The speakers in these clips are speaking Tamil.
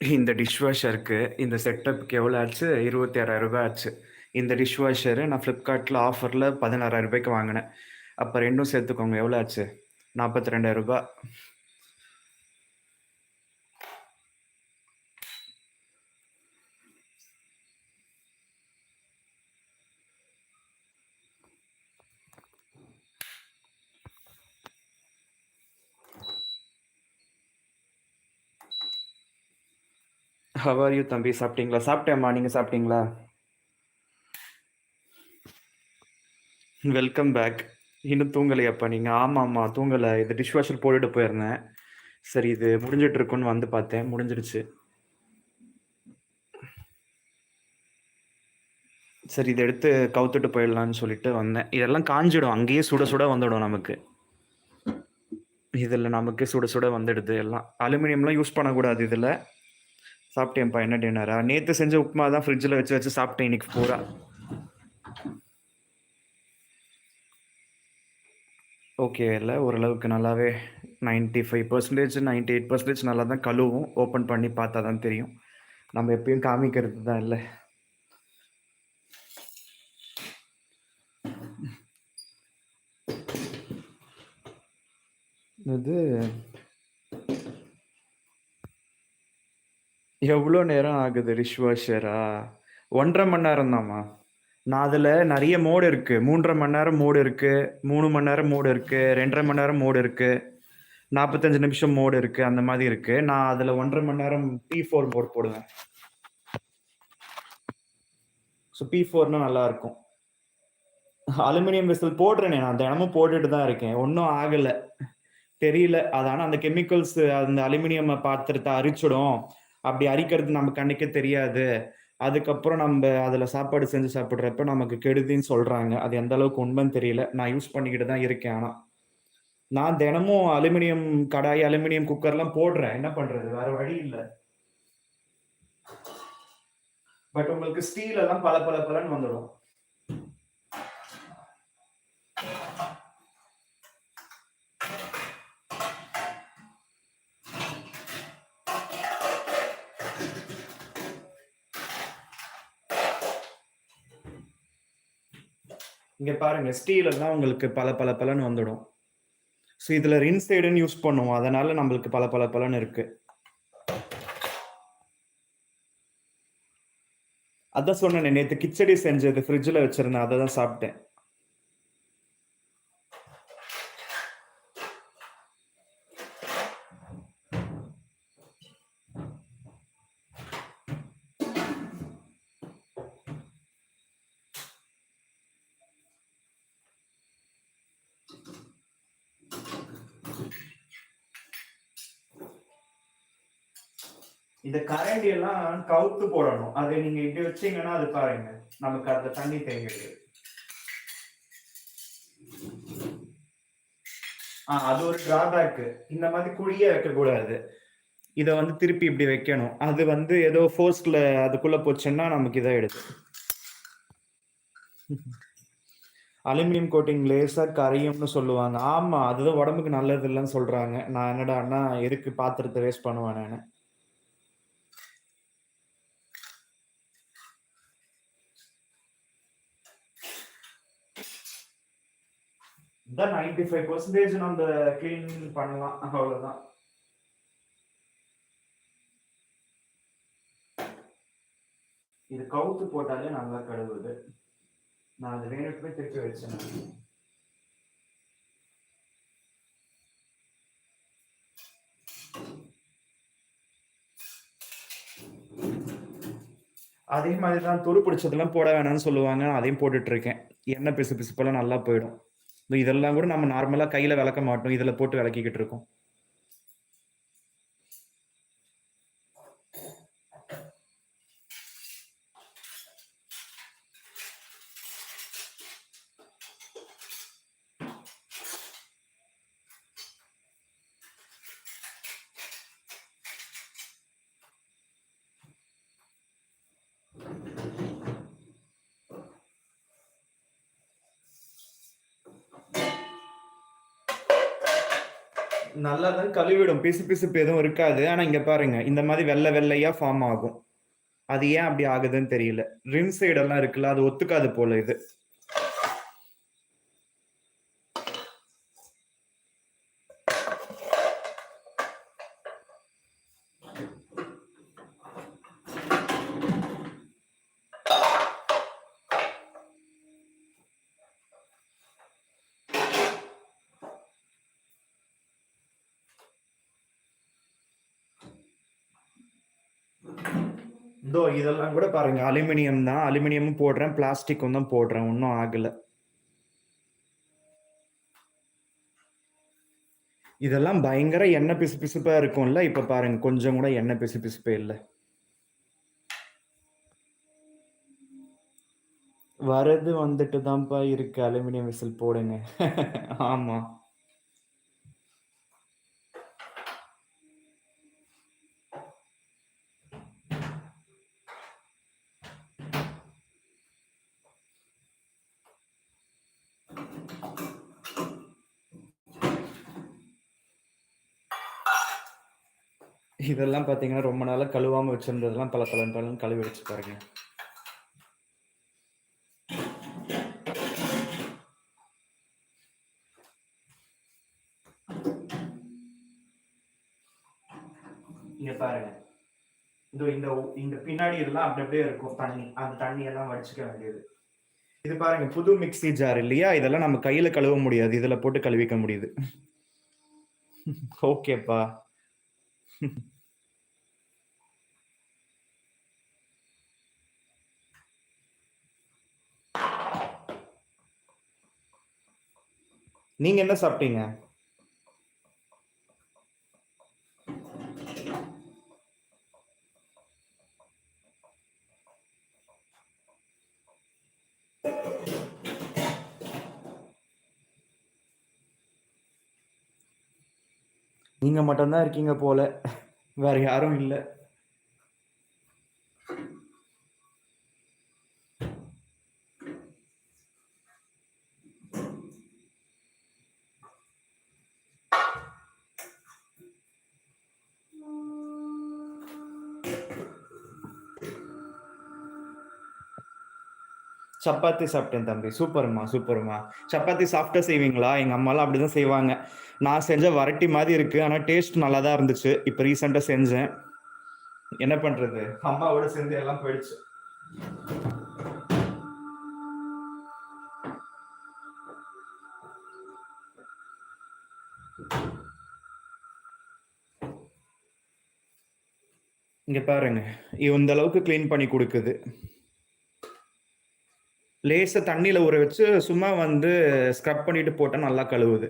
இந்த டிஷ் வாஷருக்கு இந்த செட்டப்புக்கு எவ்வளோ ஆச்சு? இருபத்தி ஆறாயிரம் ரூபாய் ஆச்சு. இந்த டிஷ் வாஷரு நான் ஃப்ளிப்கார்ட்டில் ஆஃபரில் பதினாறாயிரம் ரூபாய்க்கு வாங்கினேன். அப்போ ரெண்டும் சேர்த்துக்கோங்க. எவ்வளோ ஆச்சு? நாற்பத்தி ரெண்டாயிரம் ரூபாய். ஹவ் ஆர் யூ தம்பி? சாப்பிட்டீங்களா? சாப்பிட்டேம்மா. நீங்கள் சாப்பிட்டீங்களா? வெல்கம் பேக் இன்னும் தூங்கலையாப்பா நீங்கள் ஆமாம் ஆமாம் தூங்கலை. இது டிஷ் வாஷர் போட்டுட்டு போயிருந்தேன். சரி இது முடிஞ்சிட்டு இருக்குன்னு வந்து பார்த்தேன். முடிஞ்சிருச்சு. சரி இதை எடுத்து கவுத்துட்டு போயிடலான்னு சொல்லிட்டு வந்தேன். இதெல்லாம் காஞ்சிடும். அங்கேயே சுட சுட வந்துடும் நமக்கு. இதில் நமக்கு சுட சுட வந்துடுது எல்லாம். அலுமினியம்லாம் யூஸ் பண்ணக்கூடாது இதில். சாப்பிட்டேன்ப்பா என்ன டின்னரா நேற்று செஞ்ச உப்புமா தான் ஃப்ரிட்ஜில் வச்சு வச்சு சாப்பிட்டேன் இன்னைக்கு பூரா. ஓகே இல்லை ஓரளவுக்கு நல்லாவே ninety five percentage ninety eight percentage நல்லா தான் கழுவும். ஓப்பன் பண்ணி பார்த்தா தான் தெரியும். நம்ம எப்பயும் காமிக்கிறது தான் இல்லை? இது எவ்வளோ நேரம் ஆகுது ரிஷ்வாஷரா ஒன்றரை மணி நேரம் தாம்மா. நான் அதில் நிறைய மோடு இருக்கு. மூன்றரை மணி நேரம் மோடு இருக்கு. மூணு மணி நேரம் மோடு இருக்கு. ரெண்டரை மணி நேரம் மோடு இருக்கு. நாற்பத்தஞ்சு நிமிஷம் மோடு இருக்கு. அந்த மாதிரி இருக்கு. நான் அதில் ஒன்றரை மணி நேரம் பி ஃபோர் போடுவேன். ஸோ பி ஃபோர்னா நல்லா இருக்கும். அலுமினியம் விசில் போடுறேனே. நான் தினமும் போட்டுட்டு தான் இருக்கேன். ஒன்றும் ஆகலை. தெரியல. அது அந்த கெமிக்கல்ஸ் அந்த அலுமினியம் பாத்திரத்தை அரிச்சிடும். அப்படி அரிக்கிறது நம்ம கண்ணுக்கே தெரியாது. அதுக்கப்புறம் நம்ம அதில் சாப்பாடு செஞ்சு சாப்பிட்றப்ப நமக்கு கெடுதின்னு சொல்கிறாங்க அது எந்த அளவுக்கு உண்மைன்னு தெரியல. நான் யூஸ் பண்ணிக்கிட்டு தான் இருக்கேன் ஆனால் நான் தினமும் அலுமினியம் கடாய் அலுமினியம் குக்கர்லாம் போடுறேன். என்ன பண்ணுறது வேற வழி இல்லை. பட் உங்களுக்கு ஸ்டீல் எல்லாம் பல பல பலன்னு வந்துடும். இங்க பாருங்க ஸ்டீல் எல்லாம் உங்களுக்கு பல பல பலன்னு வந்துடும். ஸோ இதுல ரின்சைடுன்னு யூஸ் பண்ணுவோம். அதனால நம்மளுக்கு பல பல பலன்னு இருக்கு. அதான் சொன்னேன் நேற்று கிச்சடி செஞ்சது ஃப்ரிட்ஜில் வச்சிருந்தேன். அதை தான் சாப்பிட்டேன். இந்த கரண்டி எல்லாம் கவுத்து போடணும். அதை நீங்க இப்படி வச்சீங்கன்னா அது பாருங்க. நமக்கு அந்த தண்ணி தேங்கிடுது ஆ அது ஒரு டிராபேக்கு இந்த மாதிரி குழியே வைக்கக்கூடாது. இதை வந்து திருப்பி இப்படி வைக்கணும். அது வந்து ஏதோ ஃபோர்ஸ்ல அதுக்குள்ள போச்சுன்னா நமக்கு இதாயிடுது அலுமினியம் கோட்டிங் லேசாக கரையும்னு சொல்லுவாங்க. ஆமாம் அதுதான் உடம்புக்கு நல்லது இல்லைன்னு சொல்கிறாங்க நான் என்னடா அண்ணா எதுக்கு பாத்திரத்தை வேஸ்ட் பண்ணுவேன் நான்? தான் நைன்டி ஃபைவ் பர்சன்டேஜ் நம்ம கிளீன் பண்ணலாம். அவ்வளோதான் இது கவுத்து போட்டாலே நல்லா கழுவுது. நான் அது வேணுமே திருப்பி வச்சேன். அதே மாதிரி தான் துரு பிடிச்சதெல்லாம் போட வேணாம்னு சொல்லுவாங்க. அதையும் போட்டுட்டு இருக்கேன். எண்ணெய் பிசு பிசுப்பெல்லாம் நல்லா போயிடும். இதெல்லாம் கூட நம்ம நார்மலாக கையில் விளக்க மாட்டோம் இதில் போட்டு விளக்கிக்கிட்டு இருக்கோம் Thank you. நல்லா தான் கழுவிடும். பிசு பிசுப்பு எதுவும் இருக்காது. ஆனா இங்க பாருங்க. இந்த மாதிரி வெள்ளை வெள்ளையா ஃபார்ம் ஆகும். அது ஏன் அப்படி ஆகுதுன்னு தெரியல. ரிம் சைடெல்லாம் இருக்குல்ல அது ஒத்துக்காது போல இது. இதோ இதெல்லாம் கூட பாருங்க. அலுமினியம் தான். அலுமினியமும் போடுறேன். பிளாஸ்டிக்கும் தான் போடுறேன். ஒன்றும் ஆகல. இதெல்லாம் பயங்கர எண்ணெய் பிசு பிசுப்பா இருக்கும்ல? இப்ப பாருங்க. கொஞ்சம் கூட எண்ணெய் பிசு பிசுப்பே இல்லை. வரது வந்துட்டு தான்ப்பா இருக்கு. அலுமினியம் விசில் போடுங்க. ஆமா. இதெல்லாம் பாத்தீங்கன்னா ரொம்ப நாளா கழுவாம வச்சிருந்ததெல்லாம் பல பல பலன் கழுவி வச்சு பாருங்க. இங்க பாருங்க. இந்த இந்த இந்த பின்னாடி எல்லாம் அப்படி அப்படியே இருக்கும் தண்ணி. அந்த தண்ணி எல்லாம் வடிச்சுக்க வேண்டியது. இது பாருங்க புது மிக்ஸி ஜார் இல்லையா? இதெல்லாம் நம்ம கையில கழுவ முடியாது. இதுல போட்டு கழுவிக்க முடியுது. ஓகேப்பா. நீங்க என்ன சாப்பிட்டீங்க? நீங்கள் மட்டும்தான் இருக்கீங்க போல. வேற யாரும் இல்ல. சப்பாத்தி சாப்பிட்டேன் தம்பி. சூப்பர்மா சூப்பர்மா. சப்பாத்தி சாஃப்டா செய்வீங்களா? எங்க அம்மாலாம் அப்படிதான் செய்வாங்க. நான் செஞ்ச வரட்டி மாதிரி இருக்கு. ஆனா டேஸ்ட் நல்லா தான் இருந்துச்சு. இப்போ ரீசெண்டா செஞ்சேன். என்ன பண்றது? அம்மாவோட சேர்ந்து எல்லாம் போயிடுச்சு. இங்க பாருங்க. இந்த அளவுக்கு க்ளீன் பண்ணி கொடுக்குது. லேசா தண்ணியில ஊற வச்சு சும்மா வந்து ஸ்க்ரப் பண்ணிட்டு போட்டா நல்லா கழுவுது.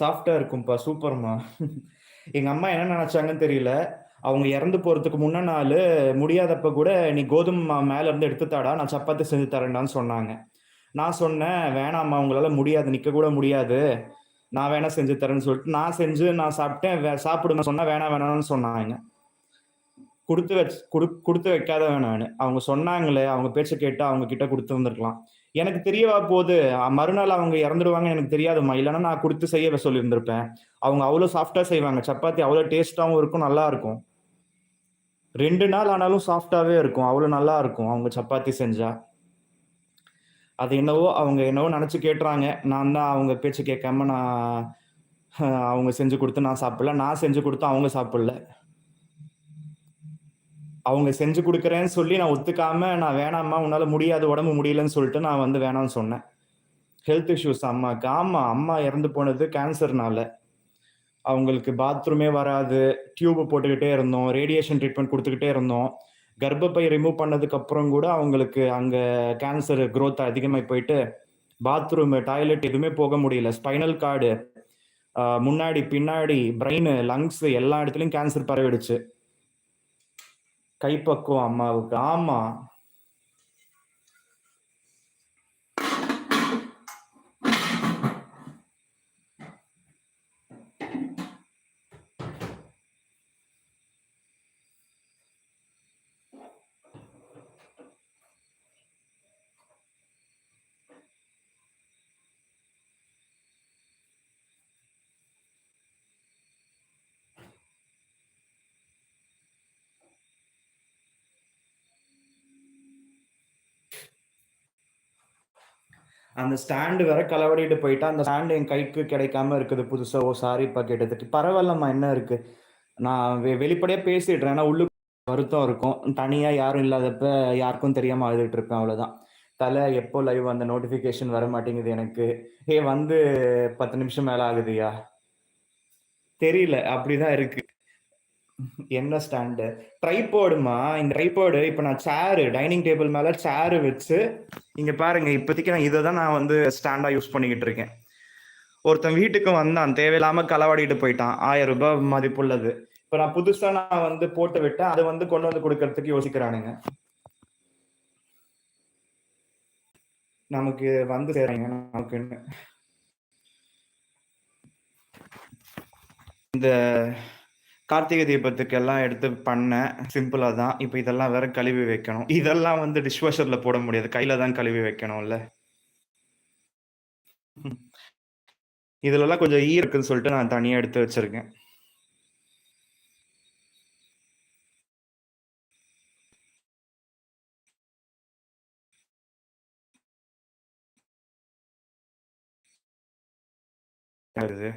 சாஃப்டா இருக்கும்பா சூப்பர்மா. எங்க அம்மா என்ன நினைச்சாங்கன்னு தெரியல. அவங்க இறந்து போறதுக்கு முன்ன நாள் முடியாதப்ப கூட நீ கோதுமை மேலேருந்து மேல இருந்து எடுத்து தாடா நான் சப்பாத்தி செஞ்சு தரேன்டான்னு சொன்னாங்க. நான் சொன்னேன் வேணாம்மா உங்களால முடியாது நிக்க கூட முடியாது. நான் வேணா செஞ்சு தரேன்னு சொல்லிட்டு நான் செஞ்சு நான் சாப்பிட்டேன் வே- சாப்பிடுங்க சொன்னா வேணாம் வேணாம்னு சொன்னாங்க. கொடுத்து வச்சு கொடு கொடுத்து வைக்காதவன் நான். அவங்க சொன்னாங்களே அவங்க பேச்சை கேட்டு அவங்க கிட்ட கொடுத்து வந்திருக்கலாம். எனக்கு தெரியவா போது மறுநாள் அவங்க இறந்துடுவாங்க எனக்கு தெரியாதும்மா. இல்லைன்னா நான் கொடுத்து செய்ய சொல்லியிருந்திருப்பேன். அவங்க அவ்வளோ சாஃப்டாக செய்வாங்க. சப்பாத்தி அவ்வளோ டேஸ்ட்டாகவும் இருக்கும் நல்லா இருக்கும். ரெண்டு நாள் ஆனாலும் சாஃப்டாகவே இருக்கும். அவ்வளோ நல்லா இருக்கும் அவங்க சப்பாத்தி செஞ்சா. அது என்னவோ அவங்க என்னவோ நினச்சி கேட்டுறாங்க. நான் தான் அவங்க பேச்சு கேட்காம நான் அவங்க செஞ்சு கொடுத்து நான் சாப்பிடல. நான் செஞ்சு கொடுத்து அவங்க சாப்பிடல. அவங்க செஞ்சு கொடுக்குறேன்னு சொல்லி நான் ஒத்துக்காம நான் வேணாம்மா உன்னால முடியாது உடம்பு முடியலன்னு சொல்லிட்டு நான் வந்து வேணாம்னு சொன்னேன். ஹெல்த் இஷ்யூஸ் அம்மாவுக்கு ஆமாம் அம்மா இறந்து போனது கேன்சர்னால அவங்களுக்கு பாத்ரூமே வராது டியூப் போட்டுக்கிட்டே இருந்தோம் ரேடியேஷன் ட்ரீட்மெண்ட் கொடுத்துக்கிட்டே இருந்தோம். கர்ப்பப்பை ரிமூவ் பண்ணதுக்கப்புறம் கூட அவங்களுக்கு அங்கே கேன்சர் க்ரோத் அதிகமாகி போயிட்டு பாத்ரூம் டாய்லெட் எதுவுமே போக முடியல. ஸ்பைனல் கார்டு முன்னாடி பின்னாடி பிரெயின் லங்ஸ் எல்லா இடத்துலையும் கேன்சர் பரவிடுச்சு. கைப்பக்குவம் அம்மாவுக்கு. ஆமா. அந்த ஸ்டாண்டு வேற களவடிட்டு போயிட்டா அந்த ஸ்டாண்டு என் கைக்கு கிடைக்காம இருக்குது புதுசா. ஓ சாரிப்பா கேட்டதுக்கு. பரவாயில்லம்மா என்ன இருக்கு? நான் வெ வெளிப்படையா பேசிடுறேன். ஆனால் உள்ளுக்கு வருத்தம் இருக்கும். தனியா யாரும் இல்லாதப்ப யாருக்கும் தெரியாம அழுதுட்டு இருப்பேன் அவ்வளவுதான். தலை எப்போ லைவ் அந்த நோட்டிபிகேஷன் வர மாட்டேங்குது எனக்கு? ஏ வந்து பத்து நிமிஷம் மேல ஆகுதுயா? தெரியல அப்படிதான் இருக்கு. என்ன ஸ்டாண்டு ட்ரைபோர்டுமா இந்த ட்ரைபோர்டு இப்போ நான் சேரு டைனிங் டேபிள் மேலே சேரு வச்சு இங்கே பாருங்க இப்போதைக்கு நான் இதை தான் நான் வந்து ஸ்டாண்டாக யூஸ் பண்ணிக்கிட்டு இருக்கேன். ஒருத்தன் வீட்டுக்கு வந்தான் தேவையில்லாமல் களவாடிட்டு போயிட்டான் ஆயிரம் ரூபாய் மதிப்புள்ளது. இப்போ நான் புதுசாக நான் வந்து போட்டு விட்டேன் அதை வந்து கொண்டு வந்து கொடுக்கறதுக்கு யோசிக்கிறானுங்க. நமக்கு வந்து சேருங்க நமக்குன்னு. இந்த கார்த்திகை தீபத்துக்கு எல்லாம் எடுத்து பண்ணேன் சிம்பிளா தான். இப்போ இதெல்லாம் வேற கழுவி வைக்கணும். இதெல்லாம் வந்து டிஷ்வாஷர்ல போட முடியாது. கையில தான் கழுவி வைக்கணும்ல. இதுலலாம் கொஞ்சம் ஈ இருக்குன்னு சொல்லிட்டு நான் தனியா எடுத்து வச்சிருக்கேன். வருது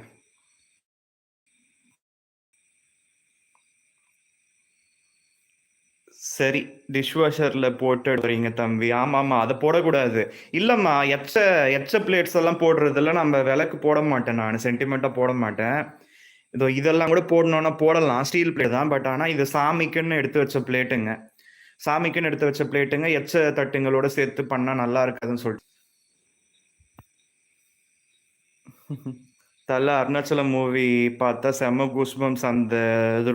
சரி டிஷ்வாஷர்ல போட்டு எடுக்கிறீங்க தம்பி. ஆமாம்மா அதை போடக்கூடாது. இல்லைம்மா எச்ச எச்ச பிளேட்ஸ் எல்லாம் போடுறதுல நம்ம விளக்கு போட மாட்டேன் நான். சென்டிமெண்ட்டாக போட மாட்டேன். இதோ இதெல்லாம் கூட போடணும்னா போடலாம். ஸ்டீல் பிளேட் தான் பட் ஆனால் இது சாமிக்குன்னு எடுத்து வச்ச பிளேட்டுங்க சாமிக்குன்னு எடுத்து வச்ச பிளேட்டுங்க எச்ச தட்டுங்களோட சேர்த்து பண்ணால் நல்லா இருக்காதுன்னு சொல்லிட்டு. தல அருணாச்சலம் மூவி பார்த்தா செம கூஸ்பம்ஸ் அந்த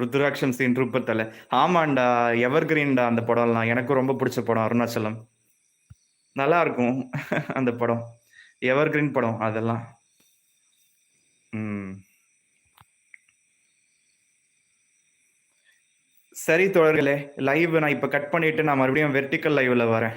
ருத்ராட்சம் சீன் ரூபத்தல ஆமாண்டா எவர் கிரீன்டா அந்த படம்லாம். எனக்கு ரொம்ப பிடிச்ச படம் அருணாச்சலம். நல்லா இருக்கும் அந்த படம். எவர் கிரீன் படம் அதெல்லாம். ம். சரி தோழர்களே லைவ் நான் இப்போ கட் பண்ணிட்டு நான் மறுபடியும் வெர்டிக்கல் லைவ்ல வரேன்.